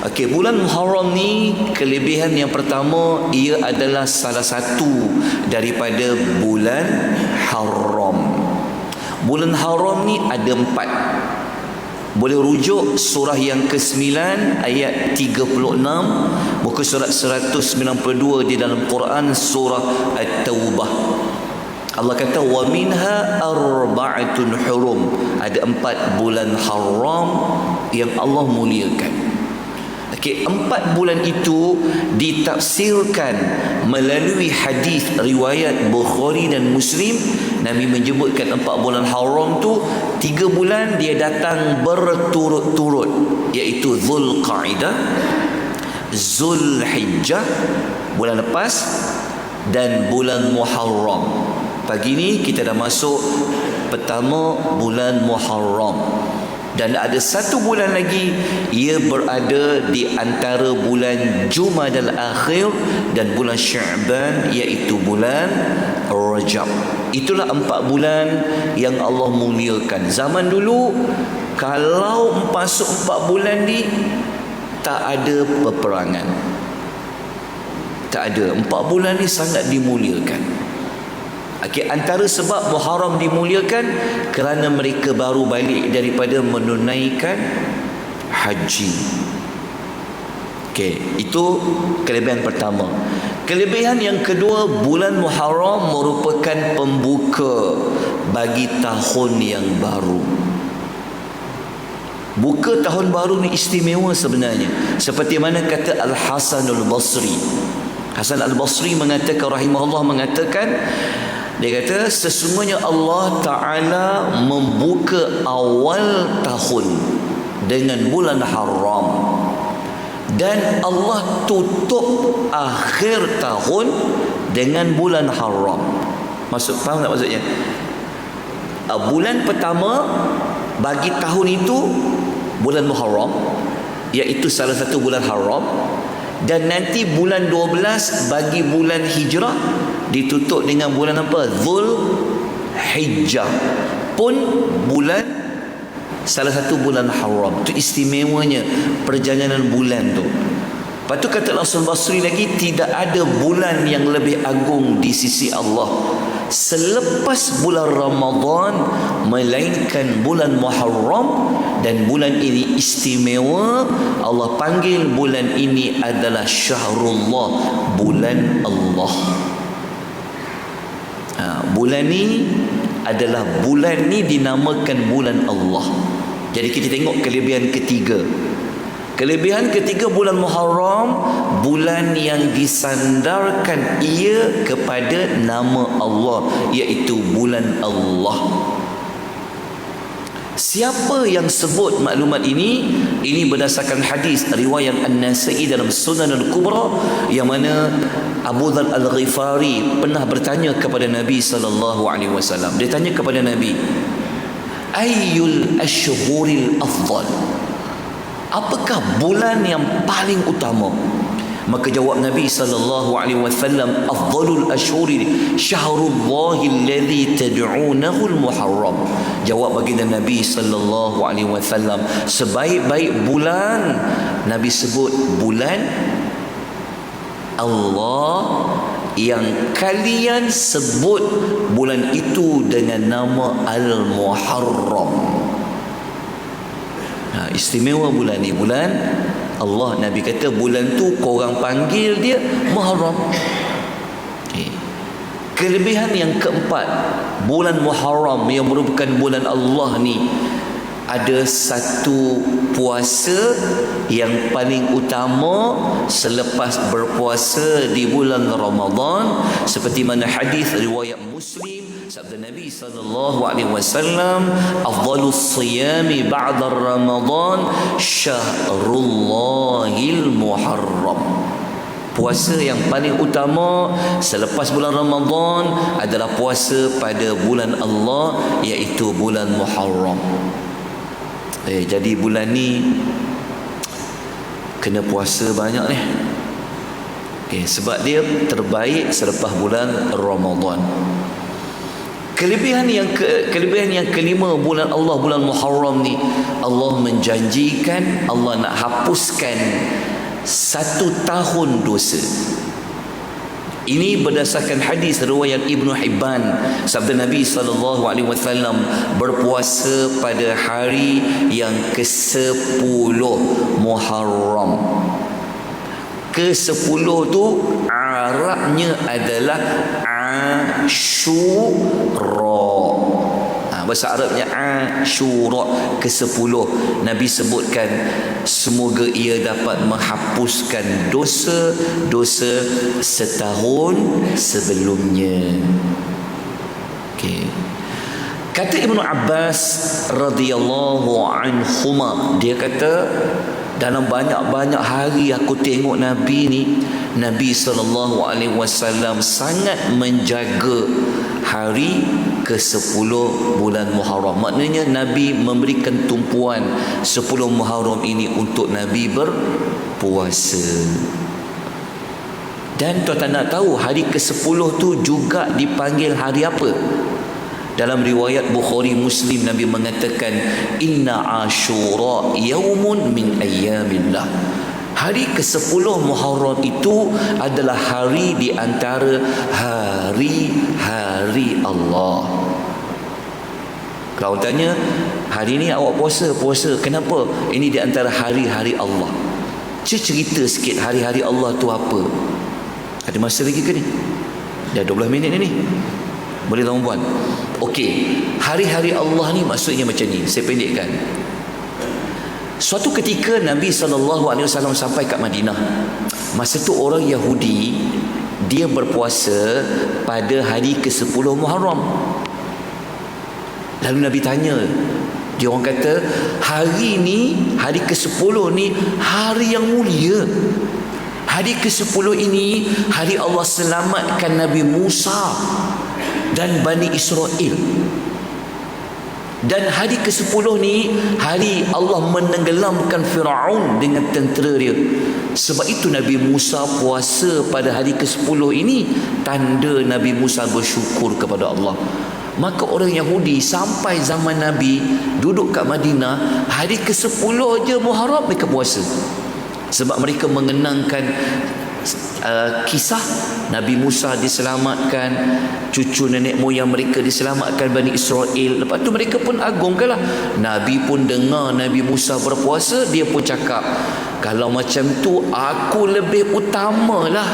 Okey, bulan Muharram ni kelebihan yang pertama ia adalah salah satu daripada bulan haram. Bulan haram ni ada empat. Boleh rujuk surah yang ke-9 ayat 36 muka surat 192 di dalam Quran surah At-Taubah. Allah kata wa minha arba'atun hurum. Ada empat bulan haram yang Allah muliakan. Okey, empat bulan itu ditafsirkan melalui hadis riwayat Bukhari dan Muslim. Nabi menyebutkan empat bulan haram tu tiga bulan dia datang berturut-turut iaitu Zulqaidah, Zulhijjah bulan lepas dan bulan Muharram. Pagi ni kita dah masuk pertama bulan Muharram dan ada satu bulan lagi ia berada di antara bulan Jumadal Akhir dan bulan Syaban iaitu bulan Rajab. Itulah empat bulan yang Allah muliakan. Zaman dulu kalau masuk empat bulan ni tak ada peperangan. Tak ada. Empat bulan ni sangat dimuliakan. Okay, antara sebab Muharram dimuliakan kerana mereka baru balik daripada menunaikan haji. Okey, itu kelebihan pertama. Kelebihan yang kedua, bulan Muharram merupakan pembuka bagi tahun yang baru. Buka tahun baru ni istimewa sebenarnya. Seperti mana kata Al-Hasan Al-Basri. Hasan Al-Basri mengatakan rahimahullah mengatakan dia kata sesungguhnya Allah Ta'ala membuka awal tahun dengan bulan haram. Dan Allah tutup akhir tahun dengan bulan haram. Maksud faham tak maksudnya? Uh, bulan pertama bagi tahun itu bulan Muharram iaitu salah satu bulan haram dan nanti bulan 12 bagi bulan hijrah ditutup dengan bulan apa? Zul Hijjah pun bulan salah satu bulan haram. Itu istimewanya perjalanan bulan tu. Lepas tu kata Rasul Basri lagi tidak ada bulan yang lebih agung di sisi Allah selepas bulan Ramadan melainkan bulan Muharram dan bulan ini istimewa. Allah panggil bulan ini adalah syahrullah bulan Allah Ha, bulan ni adalah bulan ni dinamakan bulan Allah. Jadi kita tengok kelebihan ketiga. Kelebihan ketiga bulan Muharram bulan yang disandarkan ia kepada nama Allah iaitu bulan Allah. Siapa yang sebut maklumat ini? Ini berdasarkan hadis riwayat An-Nasa'i dalam Sunan Al-Kubra yang mana Abu Dhar Al-Ghifari pernah bertanya kepada Nabi sallallahu alaihi wasallam. Dia tanya kepada Nabi, "Ayyul ashhuril afdal?" Apakah bulan yang paling utama? Maka jawab Nabi sallallahu alaihi wasallam, "Afdalul ashhuri syahrullahi alladhi tad'unahu al-Muharram." Jawab baginda Nabi sallallahu alaihi wasallam, sebaik-baik bulan Nabi sebut bulan Allah yang kalian sebut bulan itu dengan nama Al-Muharram. Nah, istimewa bulan ini bulan Allah Nabi kata bulan tu korang panggil dia Muharram. Okay. Kelebihan yang keempat, bulan Muharram yang merupakan bulan Allah ni ada satu puasa yang paling utama selepas berpuasa di bulan Ramadan seperti mana hadis riwayat Muslim sabda Nabi sallallahu alaihi wasallam afdalus siyami ba'da Ramadan syahrullahil muharram Puasa yang paling utama selepas bulan Ramadan adalah puasa pada bulan Allah iaitu bulan Muharram. Eh jadi bulan ni kena puasa banyak ni. Eh sebab dia terbaik selepas bulan Ramadan. Kelebihan yang ke, kelebihan yang kelima bulan Allah bulan Muharram ni Allah menjanjikan Allah nak hapuskan satu tahun dosa. Ini berdasarkan hadis riwayat Ibnu Hibban sabda Nabi sallallahu alaihi wasallam berpuasa pada hari yang ke-10 Muharram. Ke-10 tu Arabnya adalah Ashura. Ha, Bahasa Arabnya Ashura. Ke-10 Nabi sebutkan Semoga ia dapat menghapuskan dosa-dosa setahun sebelumnya. Okay. Kata Ibnu Abbas radhiyallahu anhuma dia kata dalam banyak-banyak hari aku tengok Nabi ni Nabi sallallahu alaihi wasallam sangat menjaga hari ke-10 bulan Muharram. Maknanya Nabi memberikan tumpuan 10 Muharram ini untuk Nabi berpuasa. Dan tuan-tuan nak tahu hari ke-10 tu juga dipanggil hari apa? Dalam riwayat Bukhari Muslim Nabi mengatakan inna ashura yaumun min ayyamillah. Hari ke-10 Muharram itu adalah hari di antara hari-hari Allah. Kalau tanya, hari ini awak puasa, puasa. Kenapa? Ini di antara hari-hari Allah. Cerita sikit hari-hari Allah tu apa? Ada masa lagi ke ni? Dah 12 minit ni. Boleh tuan puan? Okey, hari-hari Allah ni maksudnya macam ni. Saya pendekkan. Suatu ketika Nabi SAW sampai kat Madinah. Masa tu orang Yahudi dia berpuasa pada hari ke-10 Muharram. Lalu Nabi tanya, dia orang kata, hari ni, hari ke-10 ni hari yang mulia. Hari ke-10 ini hari Allah selamatkan Nabi Musa dan Bani Israel. Dan hari ke-10 ni hari Allah menenggelamkan Firaun dengan tentera dia. Sebab itu Nabi Musa puasa pada hari ke-10 ini tanda Nabi Musa bersyukur kepada Allah. Maka orang Yahudi sampai zaman Nabi duduk kat Madinah hari ke-10 aja Muharram mereka puasa. Sebab mereka mengenangkan uh, kisah Nabi Musa diselamatkan cucu nenek moyang mereka diselamatkan Bani Israel. Lepas tu mereka pun agungkanlah Nabi pun dengar Nabi Musa berpuasa dia pun cakap kalau macam tu aku lebih utamalah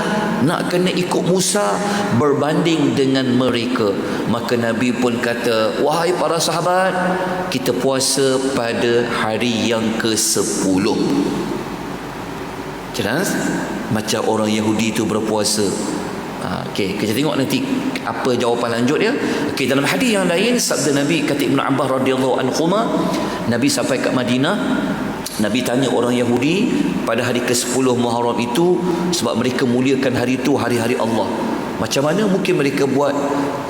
nak kena ikut Musa berbanding dengan mereka. Maka Nabi pun kata wahai para sahabat kita puasa pada hari yang ke-10 jelas? Macam orang Yahudi itu berpuasa. Okey, kita tengok nanti apa jawapan lanjut dia. Okey, dalam hadis yang lain sabda Nabi kata Ibnu Abbas radhiyallahu anhu Nabi sampai ke Madinah Nabi tanya orang Yahudi pada hari ke-10 Muharram itu sebab mereka muliakan hari itu hari-hari Allah. Macam mana mungkin mereka buat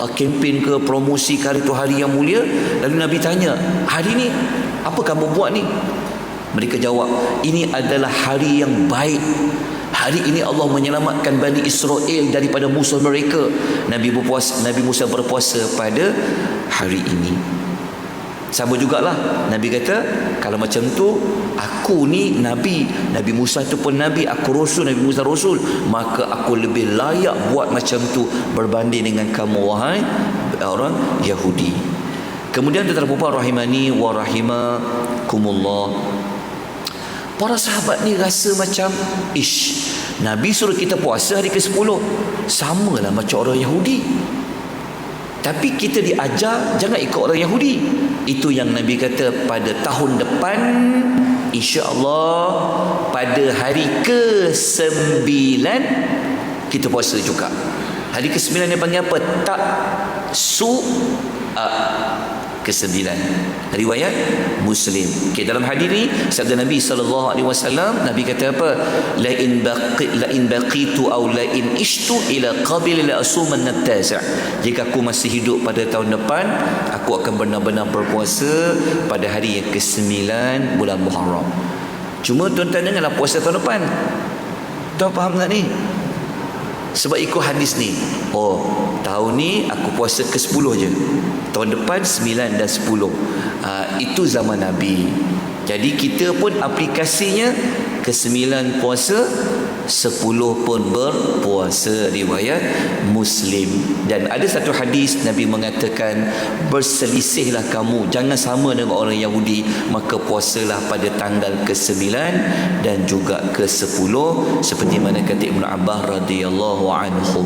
uh, kempen ke promosi hari itu hari yang mulia? Lalu Nabi tanya, "Hari ni apa kamu buat ni?" Mereka jawab, "Ini adalah hari yang baik Hari ini Allah menyelamatkan Bani Israel daripada musuh mereka. Nabi berpuasa, Nabi Musa berpuasa pada hari ini. Sama jugalah Nabi kata kalau macam tu aku ni nabi, Nabi Musa itu pun nabi, aku rasul, Nabi Musa rasul, maka aku lebih layak buat macam tu berbanding dengan kamu wahai orang Yahudi. Kemudian tuan-tuan puan rahimani wa rahimakumullah. Para sahabat ni rasa macam ish Nabi suruh kita puasa hari ke-10 Sama lah macam orang Yahudi. Tapi kita diajar Jangan ikut orang Yahudi. Itu yang Nabi kata pada tahun depan Insya Allah Pada hari ke-9 Kita puasa juga. Hari ke-9 dia panggil apa? Tak su ke-9 riwayat Muslim. Okey dalam hadis ni sabda Nabi sallallahu alaihi wasallam Nabi kata apa? La in baqi la in baqitu aw la in ishtu ila qabil la asuman natasa. Jika aku masih hidup pada tahun depan, aku akan benar-benar berpuasa pada hari yang ke-9 bulan Muharram. Cuma tuan-tuan janganlah puasa tahun depan. Tuan faham tak ni? sebab ikut hadis ni oh tahun ni aku puasa ke 10 je. Tahun depan 9 dan 10 uh, itu zaman Nabi. Jadi kita pun aplikasinya ke 9 puasa 10 pun berpuasa riwayat Muslim. Dan ada satu hadis Nabi mengatakan berselisihlah kamu jangan sama dengan orang Yahudi maka puasalah pada tanggal ke-9 dan juga ke-10 seperti mana kata Ibn Abbas radhiyallahu anhu